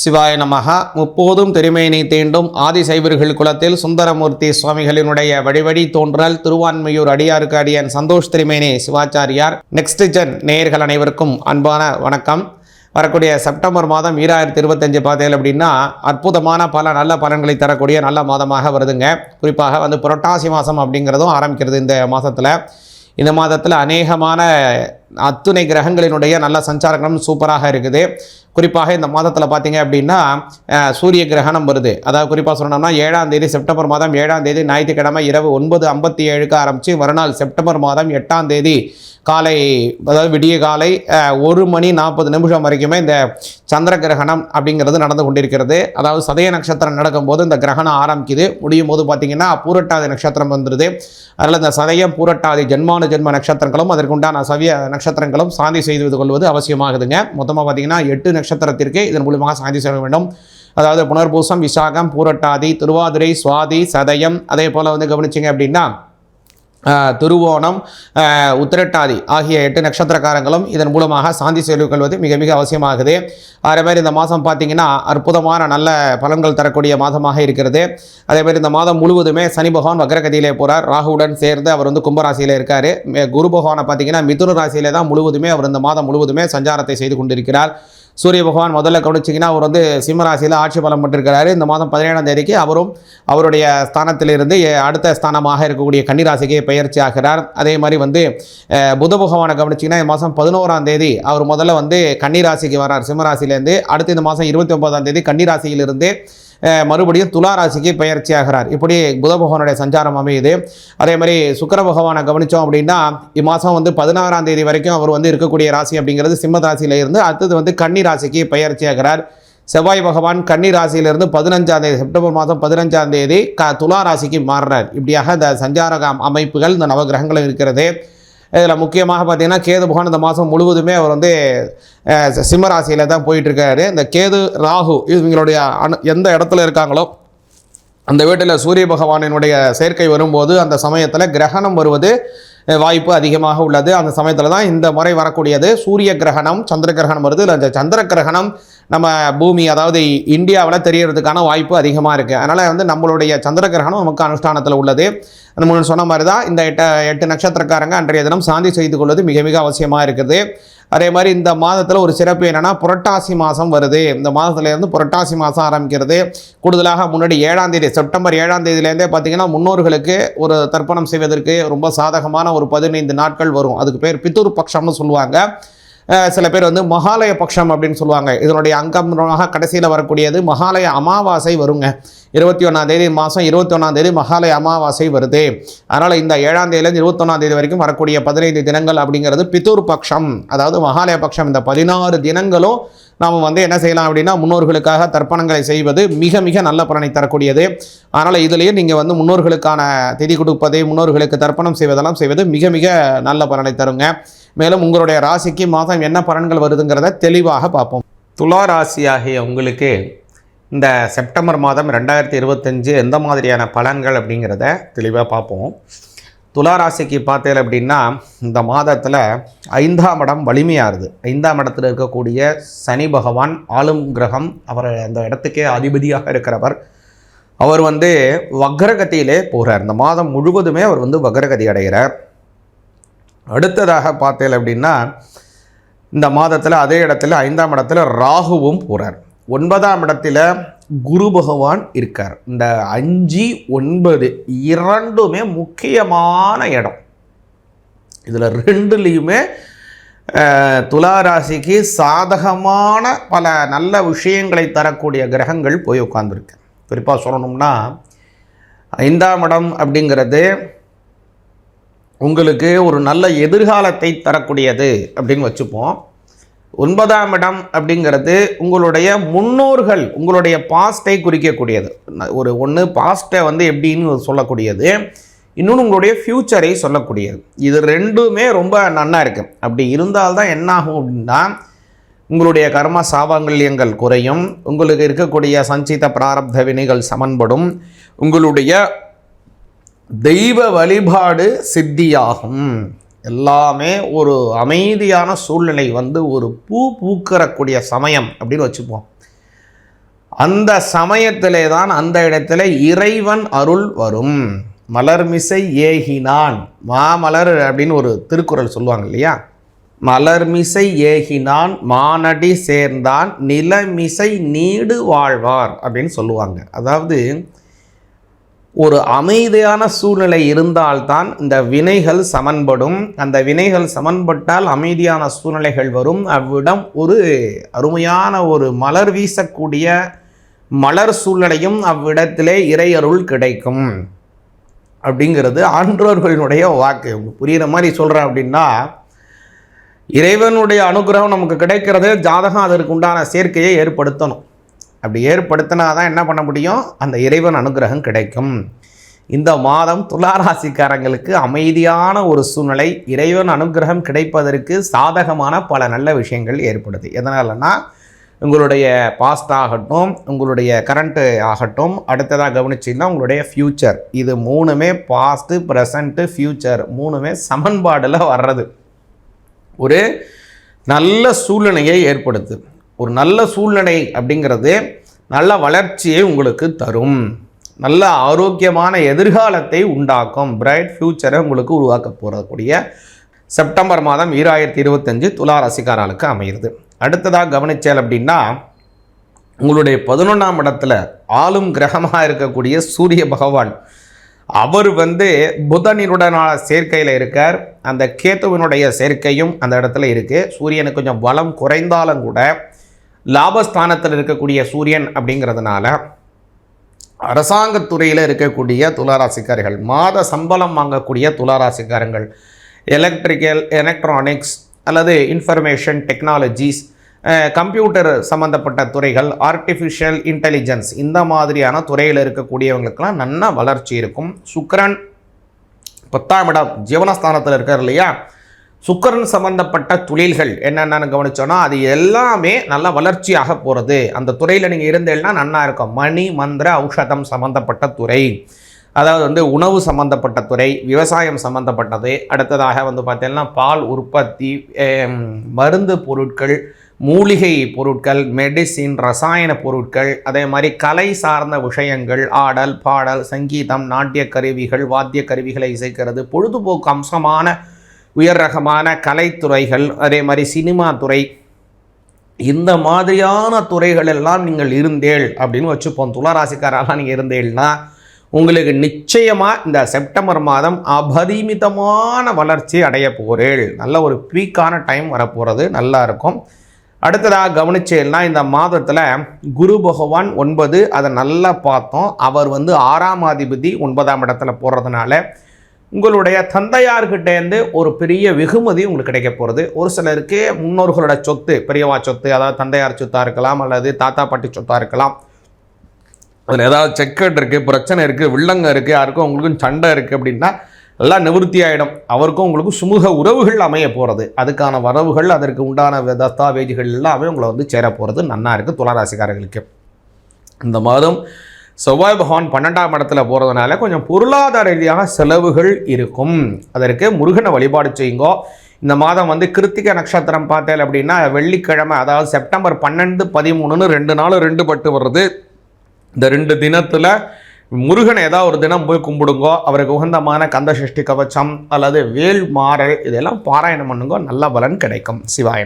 சிவாய நமக முப்போதும் திருமேனி தீண்டும் ஆதிசைவர்கள் குலத்தில் சுந்தரமூர்த்தி சுவாமிகளினுடைய வழிவழி தோன்றல் திருவான்மையூர் அடியாருக்கு அடியன் சந்தோஷ் திருமேனி சிவாச்சாரியார். நெக்ஸ்ட் ஜென் நேயர்கள் அனைவருக்கும் அன்பான வணக்கம். வரக்கூடிய செப்டம்பர் மாதம் ஈராயிரத்தி இருபத்தஞ்சு பார்த்தீங்க அப்படின்னா அற்புதமான பல நல்ல பலன்களை தரக்கூடிய நல்ல மாதமாக வருதுங்க. குறிப்பாக வந்து புரட்டாசி மாதம் அப்படிங்கிறதும் ஆரம்பிக்கிறது இந்த மாதத்தில் இந்த மாதத்தில் அநேகமான அத்துணை கிரகங்களினுடைய நல்ல சஞ்சாரங்களும் சூப்பராக இருக்குது. குறிப்பாக இந்த மாதத்தில் பார்த்தீங்க அப்படின்னா சூரிய கிரகணம் வருது. அதாவது குறிப்பாக சொன்னோம்னா ஏழாம் தேதி செப்டம்பர் மாதம் ஏழாம் தேதி ஞாயிற்றுக்கிழமை இரவு ஒன்பது ஐம்பத்தி ஏழுக்கு ஆரம்பித்து மறுநாள் செப்டம்பர் மாதம் எட்டாம் தேதி காலை அதாவது விடிய காலை ஒரு மணி நாற்பது நிமிஷம் வரைக்குமே இந்த சந்திர கிரகணம் அப்படிங்கிறது நடந்து கொண்டிருக்கிறது. அதாவது சதய நட்சத்திரம் நடக்கும்போது இந்த கிரகணம் ஆரம்பிக்குது. முடியும் போது பார்த்திங்கன்னா பூரட்டாதி நட்சத்திரம் வந்துடுது அதில் இந்த சதயம் பூரட்டாதி ஜென்மானு ஜென்ம நட்சத்திரங்களும் அதற்குண்டான சவிய நட்சத்திரங்களும் சாந்தி செய்து கொள்வது அவசியமாகுதுங்க. மொத்தமாக பார்த்தீங்கன்னா எட்டு நட்சத்திரத்திற்கு இதன் மூலியமாக சாந்தி செய்ய வேண்டும். அதாவது புனர்பூசம் விசாகம் பூரட்டாதி திருவாதிரை சுவாதி சதயம் அதே போல் வந்து கவனிச்சிங்க அப்படின்னா திருவோணம் உத்திரட்டாதி ஆகிய எட்டு நட்சத்திரக்காரங்களும் இதன் மூலமாக சாந்தி செய்து கொள்வது மிக மிக அவசியமாகுது. அதே மாதிரி இந்த மாதம் பார்த்தீங்கன்னா அற்புதமான நல்ல பலன்கள் தரக்கூடிய மாதமாக இருக்கிறது. அதே மாதிரி இந்த மாதம் முழுவதுமே சனி பகவான் வக்ரகதியிலே போகிறார் ராகுவுடன் சேர்ந்து அவர் வந்து கும்பராசியில் இருக்கார். குரு பகவானை பார்த்தீங்கன்னா மிதுன ராசியிலே தான் முழுவதுமே அவர் இந்த மாதம் முழுவதுமே சஞ்சாரத்தை செய்து கொண்டிருக்கிறார். சூரிய பகவான் முதல்ல கவனிச்சிங்கன்னா அவர் வந்து சிம்மராசியில் ஆட்சி பலம் பெற்றிருக்கிறாரு. இந்த மாதம் பதினேழாம் தேதிக்கு அவரும் அவருடைய ஸ்தானத்திலிருந்து அடுத்த ஸ்தானமாக இருக்கக்கூடிய கன்னிராசிக்கே பயிற்சி ஆகிறார். அதே மாதிரி வந்து புத பகவானை கவனிச்சிங்கன்னா இந்த மாதம் பதினோராம் தேதி அவர் முதல்ல வந்து கன்னிராசிக்கு வரார் சிம்மராசிலேருந்து அடுத்து இந்த மாதம் இருபத்தி ஒன்பதாம் தேதி கன்னிராசியிலிருந்து மறுபடியும் துலா ராசிக்கு பயிற்சி ஆகிறார் இப்படி புத பகவானுடைய சஞ்சாரம் அமையுது. அதே மாதிரி சுக்கர பகவானை கவனித்தோம் அப்படின்னா இம்மாதம் வந்து பதினாறாம் தேதி வரைக்கும் அவர் வந்து இருக்கக்கூடிய ராசி அப்படிங்கிறது சிம்ம ராசியில் இருந்து அடுத்தது வந்து கன்னி ராசிக்கு பயிற்சி ஆகிறார் செவ்வாய் பகவான் கன்னி ராசியிலிருந்து பதினஞ்சாம் தேதி செப்டம்பர் மாதம் பதினஞ்சாம் தேதி க துலா ராசிக்கு மாறுறார். இப்படியாக இந்த சஞ்சார அமைப்புகள் இந்த நவகிரகங்களும் இருக்கிறது. இதில் முக்கியமாக பார்த்தீங்கன்னா கேது பகவான் இந்த மாதம் முழுவதுமே அவர் வந்து சிம்மராசியில் தான் போயிட்டுருக்காரு. இந்த கேது ராகு இவங்களுடைய அணு எந்த இடத்துல இருக்காங்களோ அந்த வீட்டில் சூரிய பகவானினுடைய சேர்க்கை வரும்போது அந்த சமயத்தில் கிரகணம் வருவது வாய்ப்பு அதிகமாக உள்ளது. அந்த சமயத்தில் தான் இந்த முறை வரக்கூடியது. சூரிய கிரகணம் சந்திர கிரகணம் வருது. அந்த சந்திர கிரகணம் நம்ம பூமி அதாவது இந்தியாவில் தெரியறதுக்கான வாய்ப்பு அதிகமாக இருக்குது அதனால் வந்து நம்மளுடைய சந்திர கிரகணம் நமக்கு அனுஷ்டானத்தில் உள்ளது. நம்ம சொன்ன மாதிரி தான் இந்த எட்ட எட்டு நட்சத்திரக்காரங்க அன்றைய தினம் சாந்தி செய்து கொள்வது மிக மிக அவசியமாக இருக்குது. அதே மாதிரி இந்த மாதத்தில் ஒரு சிறப்பு என்னென்னா புரட்டாசி மாதம் வருது. இந்த மாதத்துலேருந்து புரட்டாசி மாதம் ஆரம்பிக்கிறது. கூடுதலாக முன்னாடி ஏழாம் தேதி செப்டம்பர் ஏழாம் தேதியிலேருந்தே பார்த்தீங்கன்னா முன்னோர்களுக்கு ஒரு தர்ப்பணம் செய்வதற்கு ரொம்ப சாதகமான ஒரு பதினைந்து நாட்கள் வரும். அதுக்கு பேர் பித்தூர் பட்சம்னு சொல்லுவாங்க. சில பேர் வந்து மகாலய பட்சம் அப்படின்னு சொல்லுவாங்க. இதனுடைய அங்கமாக கடைசியில் வரக்கூடியது மகாலய அமாவாசை வருங்க. இருபத்தி ஒன்றாம் தேதி மாதம் இருபத்தி ஒன்றாம் தேதி மகாலய அமாவாசை வருது. அதனால் இந்த ஏழாம் தேதியிலேருந்து இருபத்தொன்னாம் தேதி வரைக்கும் வரக்கூடிய பதினைந்து தினங்கள் அப்படிங்கிறது பித்தூர் பட்சம் அதாவது மகாலய பட்சம் இந்த பதினாறு தினங்களும் நாம் வந்து என்ன செய்யலாம் அப்படின்னா முன்னோர்களுக்காக தர்ப்பணங்களை செய்வது மிக மிக நல்ல பலனை தரக்கூடியது. அதனால் இதுலேயே நீங்கள் வந்து முன்னோர்களுக்கான திதி கொடுப்பது முன்னோர்களுக்கு தர்ப்பணம் செய்வதெல்லாம் செய்வது மிக மிக நல்ல பலனை தருங்க. மேலும் உங்களுடைய ராசிக்கு மாதம் என்ன பலன்கள் வருதுங்கிறத தெளிவாக பார்ப்போம். துலா ராசியாகிய உங்களுக்கு இந்த செப்டம்பர் மாதம் ரெண்டாயிரத்தி இருபத்தஞ்சு எந்த மாதிரியான பலன்கள் அப்படிங்கிறத தெளிவாக பார்ப்போம். துலா ராசிக்கு பார்த்தேன் அப்படின்னா இந்த மாதத்தில் ஐந்தாம் இடம் வலிமையாகுது ஐந்தாம் இடத்துல இருக்கக்கூடிய சனி பகவான் ஆளும் கிரகம் அவர் அந்த இடத்துக்கே அதிபதியாக இருக்கிறவர். அவர் வந்து வக்ரகதியிலே போகிறார் இந்த மாதம் முழுவதுமே அவர் வந்து வக்ரகதி அடைகிறார். அடுத்ததாக பார்த்தேன் அப்படின்னா இந்த மாதத்தில் அதே இடத்துல ஐந்தாம் இடத்துல ராகுவும் போகிறார் ஒன்பதாம் இடத்துல குரு பகவான் இருக்கார். இந்த அஞ்சு ஒன்பது இரண்டுமே முக்கியமான இடம். இதில் ரெண்டுலேயுமே துலா ராசிக்கு சாதகமான பல நல்ல விஷயங்களை தரக்கூடிய கிரகங்கள் போய் உட்காந்துருக்கு குறிப்பாக சொல்லணும்னா ஐந்தாம் இடம் அப்படிங்கிறது உங்களுக்கு ஒரு நல்ல எதிர்காலத்தை தரக்கூடியது அப்படின்னு வச்சுப்போம். ஒன்பதாம் இடம் அப்படிங்கிறது உங்களுடைய முன்னோர்கள் உங்களுடைய பாஸ்ட்டை குறிக்கக்கூடியது. ஒரு ஒன்று பாஸ்ட்டை வந்து எப்படின்னு சொல்லக்கூடியது. இன்னொன்று உங்களுடைய ஃப்யூச்சரை சொல்லக்கூடியது. இது ரெண்டுமே ரொம்ப நன்னா இருக்குது அப்படி இருந்தால்தான் என்ன ஆகும் அப்படின்னா உங்களுடைய கர்ம சாவாங்கல்யங்கள் குறையும். உங்களுக்கு இருக்கக்கூடிய சஞ்சித பிராரப்த வினைகள் சமன்படும். உங்களுடைய தெய்வ வழிபாடு சித்தியாகும். எல்லாமே ஒரு அமைதியான சூழ்நிலை வந்து ஒரு பூ பூக்கறக்கூடிய சமயம் அப்படின்னு வச்சுப்போம். அந்த சமயத்திலே தான் அந்த இடத்துல இறைவன் அருள் வரும். மலர்மிசை ஏகினான். மாமலர் அப்படின்னு ஒரு திருக்குறள் சொல்லுவாங்க இல்லையா? மலர்மிசை ஏகினான் மானடி சேர்ந்தான் நிலமிசை நீடு வாழ்வார் அப்படின்னு சொல்லுவாங்க. அதாவது ஒரு அமைதியான சூழ்நிலை இருந்தால்தான் இந்த வினைகள் சமன்படும். அந்த வினைகள் சமன்பட்டால் அமைதியான சூழ்நிலைகள் வரும். அவ்விடம் ஒரு அருமையான ஒரு மலர் வீசக்கூடிய மலர் சூழ்நிலையும் அவ்விடத்திலே இறையருள் கிடைக்கும். அப்படிங்கிறது ஆன்றோர்களினுடைய வாக்கு. புரிகிற மாதிரி சொல்கிறேன் அப்படின்னா இறைவனுடைய அனுகிரகம் நமக்கு கிடைக்கிறது ஜாதகம் அதற்கு உண்டான சேர்க்கையை ஏற்படுத்தணும். அப்படி ஏற்படுத்தினா தான் என்ன பண்ண முடியும்? அந்த இறைவன் அனுகிரகம் கிடைக்கும். இந்த மாதம் துளாராசிக்காரங்களுக்கு அமைதியான ஒரு சூழ்நிலை இறைவன் அனுகிரகம் கிடைப்பதற்கு சாதகமான பல நல்ல விஷயங்கள் ஏற்படுது. எதனாலன்னா உங்களுடைய பாஸ்ட் ஆகட்டும் உங்களுடைய கரண்ட்டு ஆகட்டும் அடுத்ததாக கவனிச்சிங்கன்னா உங்களுடைய ஃப்யூச்சர் இது மூணுமே பாஸ்ட்டு ப்ரெசண்ட்டு ஃப்யூச்சர் மூணுமே சமன்பாடில் வர்றது. ஒரு நல்ல சூழ்நிலையை ஏற்படுத்து. ஒரு நல்ல சூழ்நிலை அப்படிங்கிறது நல்ல வளர்ச்சியை உங்களுக்கு தரும். நல்ல ஆரோக்கியமான எதிர்காலத்தை உண்டாக்கும். பிரைட் ஃப்யூச்சரை உங்களுக்கு உருவாக்க போகக்கூடிய செப்டம்பர் மாதம் ஈராயிரத்தி இருபத்தஞ்சு துலா ரசிகாராளுக்கு அமைகிறது அடுத்ததாக கவனிச்சேல் அப்படின்னா உங்களுடைய பதினொன்றாம் இடத்துல ஆளும் கிரகமாக இருக்கக்கூடிய சூரிய பகவான். அவர் வந்து புதனினுடனான சேர்க்கையில் இருக்கார். அந்த கேத்துவினுடைய சேர்க்கையும் அந்த இடத்துல இருக்குது சூரியனுக்கு கொஞ்சம் பலம் குறைந்தாலும் கூட லாபஸ்தானத்தில் இருக்கக்கூடிய சூரியன் அப்படிங்கிறதுனால அரசாங்கத்துறையில் இருக்கக்கூடிய துளாராசிக்காரர்கள் மாத சம்பளம் வாங்கக்கூடிய துளாராசிக்காரங்கள் எலக்ட்ரிக்கல் எலக்ட்ரானிக்ஸ் அல்லது இன்ஃபர்மேஷன் டெக்னாலஜிஸ் கம்ப்யூட்டர் சம்மந்தப்பட்ட துறைகள் ஆர்டிஃபிஷியல் இன்டெலிஜென்ஸ் இந்த மாதிரியான துறையில் இருக்கக்கூடியவங்களுக்கெல்லாம் நல்ல வளர்ச்சி இருக்கும். சுக்கரன் பத்தாம் இடம் ஜீவனஸ்தானத்தில் இருக்கார் இல்லையா? சுக்கரன் சம்பந்தப்பட்ட தொழில்கள் என்னென்னு கவனிச்சோன்னா அது எல்லாமே நல்லா வளர்ச்சியாக போகிறது அந்த துறையில் நீங்கள் இருந்தீங்கன்னா நன்னா இருக்கும். மணி மந்திர ஔஷதம் சம்பந்தப்பட்ட துறை. அதாவது வந்து உணவு சம்பந்தப்பட்ட துறை விவசாயம் சம்பந்தப்பட்டது. அடுத்ததாக வந்து பார்த்தீங்கன்னா பால் உற்பத்தி மருந்து பொருட்கள் மூலிகை பொருட்கள் மெடிசின் ரசாயன பொருட்கள் அதே மாதிரி கலை சார்ந்த விஷயங்கள் ஆடல் பாடல் சங்கீதம் நாட்டிய கருவிகள் வாத்திய கருவிகளை இசைக்கிறது பொழுதுபோக்கு அம்சமான உயர் ரகமான கலைத்துறைகள் அதே மாதிரி சினிமா துறை இந்த மாதிரியான துறைகள் எல்லாம் நீங்கள் இருந்தேள் அப்படின்னு வச்சுப்போம். துளாராசிக்காரெல்லாம் நீங்கள் இருந்தேள்னா உங்களுக்கு நிச்சயமாக இந்த செப்டம்பர் மாதம் அபரிமிதமான வளர்ச்சி அடைய போகிறேள் நல்ல ஒரு பீக்கான டைம் வரப்போகிறது நல்லா இருக்கும். அடுத்ததாக கவனிச்சேன்னா இந்த மாதத்தில் குரு பகவான் ஒன்பது அதை நல்லா பார்த்தோம். அவர் வந்து ஆறாம் அதிபதி ஒன்பதாம் இடத்துல போகிறதுனால உங்களுடைய தந்தையார்கிட்டேருந்து ஒரு பெரிய வெகுமதி உங்களுக்கு கிடைக்க போகிறது ஒரு சிலருக்கு முன்னோர்களோட சொத்து பெரியவா சொத்து அதாவது தந்தையார் சொத்தாக இருக்கலாம் அல்லது தாத்தா பாட்டி சொத்தாக இருக்கலாம். அதில் ஏதாவது செக்கட் இருக்குது பிரச்சனை இருக்குது வில்லங்க இருக்குது யாருக்கும் உங்களுக்கும் சண்டை இருக்குது அப்படின்னா எல்லாம் நிவர்த்தி ஆகிடும் அவருக்கும் உங்களுக்கும் சுமூக உறவுகள் அமைய போகிறது அதுக்கான வரவுகள் அதற்கு உண்டான தஸ்தாவேஜுகள் எல்லாமே உங்களை வந்து சேர போகிறது நன்னா இருக்குது துளாராசிக்காரர்களுக்கு இந்த மாதம் செவ்வாய் பகவான் பன்னெண்டாம் இடத்துல போகிறதுனால கொஞ்சம் பொருளாதார ரீதியாக செலவுகள் இருக்கும். அதற்கு முருகனை வழிபாடு செய்யுங்கோ. இந்த மாதம் வந்து கிருத்திக நட்சத்திரம் பார்த்தேன் அப்படின்னா வெள்ளிக்கிழமை அதாவது செப்டம்பர் பன்னெண்டு பதிமூணுன்னு ரெண்டு நாள் ரெண்டு பட்டு வர்றது. இந்த ரெண்டு தினத்தில் முருகனை ஏதாவது ஒரு தினம் போய் கும்பிடுங்கோ. அவருக்கு உகந்தமான கந்த சஷ்டி கவச்சம் அல்லது வேல் மாறல் இதெல்லாம் பாராயணம் பண்ணுங்கோ. நல்ல பலன் கிடைக்கும். சிவாய